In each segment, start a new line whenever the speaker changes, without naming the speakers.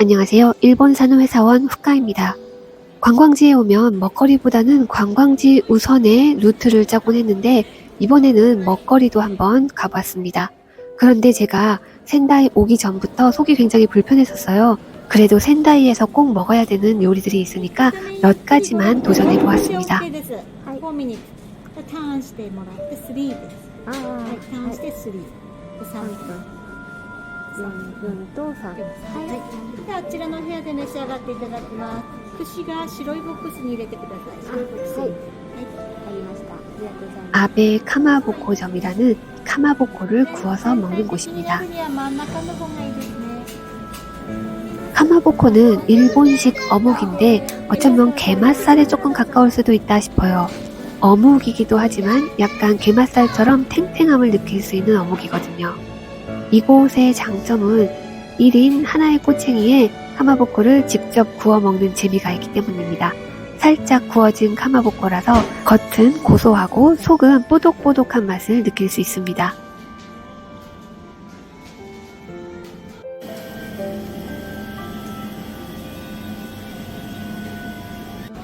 안녕하세요. 일본 사는 회사원 후카입니다. 관광지에 오면 먹거리보다는 관광지 우선의 루트를 짜곤 했는데 이번에는 먹거리도 한번 가봤습니다. 그런데 제가 센다이 오기 전부터 속이 굉장히 불편했었어요. 그래도 센다이에서 꼭 먹어야 되는 요리들이 있으니까 몇 가지만 도전해 보았습니다.
4です。4ミニッツ。ターンしてもらって3です。
あ
はい、ターンして3。で3分。
4분 또 3.
はい。で、あちらの部屋で召し上がっていただきます。 串が白いボックスに入れてください。白いボックスに。
はい
はい。
아베 카마보코점이라는 카마보코를 구워서 먹는 곳입니다.
には真ん中の方がいいですね。
카마보코는 일본식 어묵인데 어쩌면 게맛살에 조금 가까울 수도 있다 싶어요. 어묵이기도 하지만 약간 게맛살처럼 탱탱함을 느낄 수 있는 어묵이거든요. 이곳의 장점은 1인 하나의 꼬챙이에 카마보코를 직접 구워 먹는 재미가 있기 때문입니다. 살짝 구워진 카마보코라서 겉은 고소하고 속은 뽀독뽀독한 맛을 느낄 수 있습니다.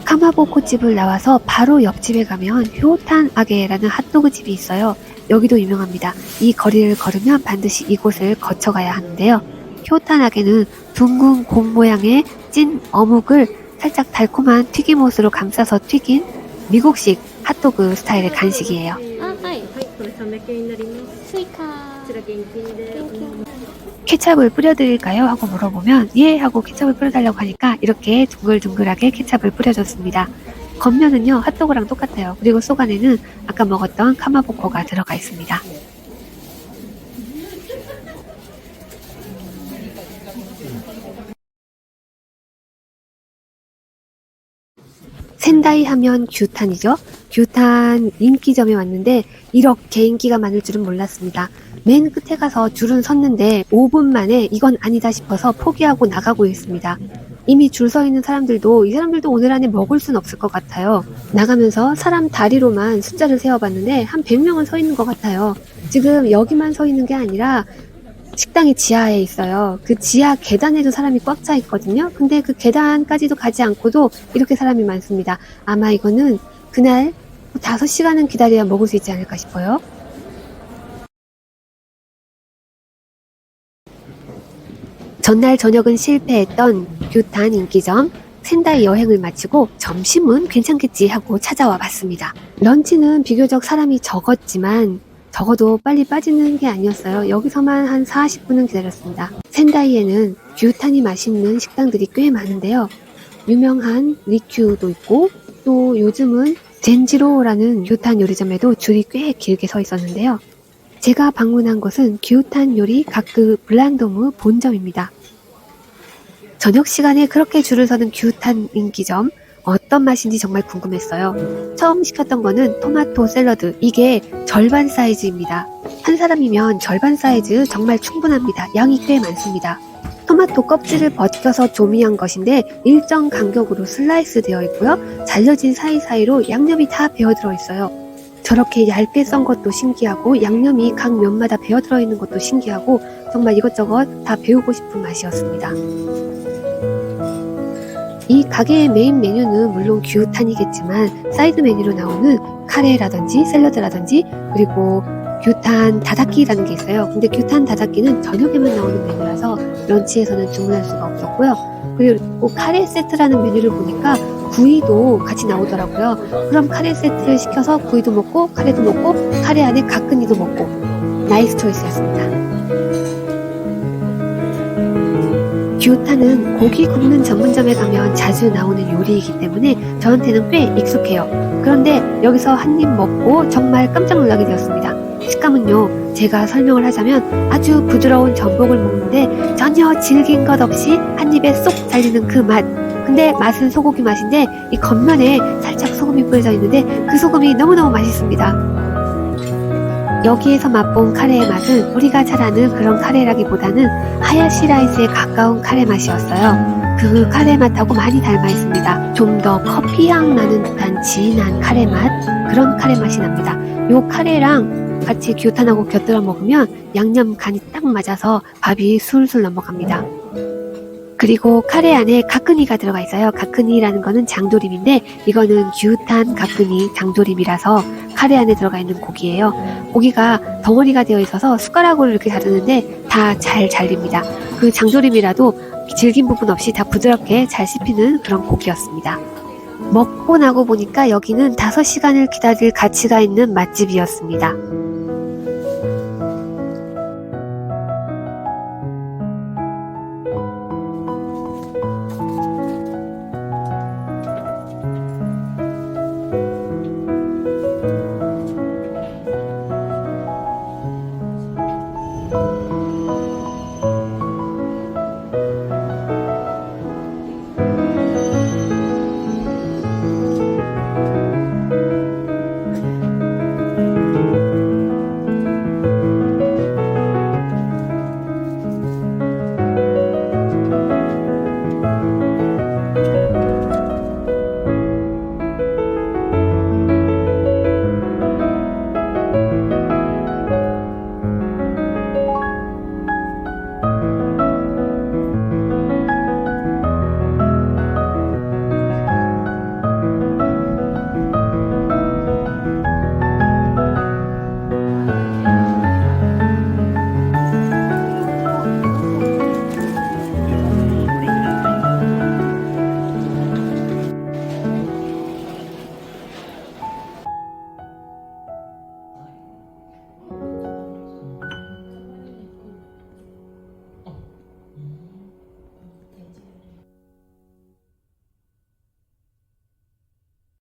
카마보코 집을 나와서 바로 옆집에 가면 효탄 아게라는 핫도그 집이 있어요. 여기도 유명합니다. 이 거리를 걸으면 반드시 이곳을 거쳐가야 하는데요. 효탄 아게는 둥근 곰 모양의 찐 어묵을 살짝 달콤한 튀김옷으로 감싸서 튀긴 미국식 핫도그 스타일의 간식이에요.
아, 네.
케찹을 뿌려드릴까요? 하고 물어보면 예 하고 케찹을 뿌려달라고 하니까 이렇게 둥글둥글하게 케찹을 뿌려줬습니다. 겉면은요 핫도그랑 똑같아요. 그리고 속 안에는 아까 먹었던 카마보코가 들어가 있습니다. 센다이 하면 규탄이죠. 규탄 인기점에 왔는데 이렇게 인기가 많을 줄은 몰랐습니다. 맨 끝에 가서 줄은 섰는데 5분 만에 이건 아니다 싶어서 포기하고 나가고 있습니다. 이미 줄 서 있는 사람들도 이 사람들도 오늘 안에 먹을 순 없을 것 같아요. 나가면서 사람 다리로만 숫자를 세어봤는데 한 100명은 서 있는 것 같아요. 지금 여기만 서 있는 게 아니라 식당이 지하에 있어요. 그 지하 계단에도 사람이 꽉 차 있거든요. 근데 그 계단까지도 가지 않고도 이렇게 사람이 많습니다. 아마 이거는 그날 5시간은 기다려야 먹을 수 있지 않을까 싶어요. 전날 저녁은 실패했던 규탄 인기점 센다이 여행을 마치고 점심은 괜찮겠지 하고 찾아와 봤습니다. 런치는 비교적 사람이 적었지만 적어도 빨리 빠지는 게 아니었어요. 여기서만 한 40분은 기다렸습니다. 센다이에는 규탄이 맛있는 식당들이 꽤 많은데요. 유명한 리큐도 있고 또 요즘은 젠지로라는 규탄 요리점에도 줄이 꽤 길게 서 있었는데요. 제가 방문한 곳은 규탄 요리 가크 블란도무 본점입니다. 저녁 시간에 그렇게 줄을 서는 규탄 인기점 어떤 맛인지 정말 궁금했어요. 처음 시켰던 거는 토마토 샐러드. 이게 절반 사이즈입니다. 한 사람이면 절반 사이즈 정말 충분합니다. 양이 꽤 많습니다. 토마토 껍질을 벗겨서 조미한 것인데 일정 간격으로 슬라이스 되어 있고요. 잘려진 사이사이로 양념이 다 배어 들어 있어요. 저렇게 얇게 썬 것도 신기하고 양념이 각 면마다 배어 들어 있는 것도 신기하고 정말 이것저것 다 배우고 싶은 맛이었습니다. 이 가게의 메인 메뉴는 물론 규탄이겠지만 사이드 메뉴로 나오는 카레라든지 샐러드라든지 그리고 규탄 다다키라는 게 있어요. 근데 규탄 다다키는 저녁에만 나오는 메뉴라서 런치에서는 주문할 수가 없었고요. 그리고 카레 세트라는 메뉴를 보니까 구이도 같이 나오더라고요. 그럼 카레 세트를 시켜서 구이도 먹고 카레도 먹고 카레 안에 가끈이도 먹고 나이스 초이스였습니다. 규타는 고기 굽는 전문점에 가면 자주 나오는 요리이기 때문에 저한테는 꽤 익숙해요. 그런데 여기서 한 입 먹고 정말 깜짝 놀라게 되었습니다. 식감은요, 제가 설명을 하자면 아주 부드러운 전복을 먹는데 전혀 질긴 것 없이 한 입에 쏙 잘리는 그 맛. 근데 맛은 소고기 맛인데 이 겉면에 살짝 소금이 뿌려져 있는데 그 소금이 너무너무 맛있습니다. 여기에서 맛본 카레의 맛은 우리가 잘 아는 그런 카레라기보다는 하야시 라이스에 가까운 카레 맛이었어요. 그 카레 맛하고 많이 닮아 있습니다. 좀 더 커피향 나는 듯한 진한 카레 맛 그런 카레 맛이 납니다. 요 카레랑 같이 규탄하고 곁들여 먹으면 양념 간이 딱 맞아서 밥이 술술 넘어갑니다. 그리고 카레 안에 가끈이가 들어가 있어요. 가끈이라는 거는 장조림인데 이거는 규탄 가끈이 장조림이라서 카레 안에 들어가 있는 고기예요. 고기가 덩어리가 되어 있어서 숟가락으로 이렇게 다루는데 다 잘 잘립니다. 그 장조림이라도 질긴 부분 없이 다 부드럽게 잘 씹히는 그런 고기였습니다. 먹고 나고 보니까 여기는 5시간을 기다릴 가치가 있는 맛집이었습니다.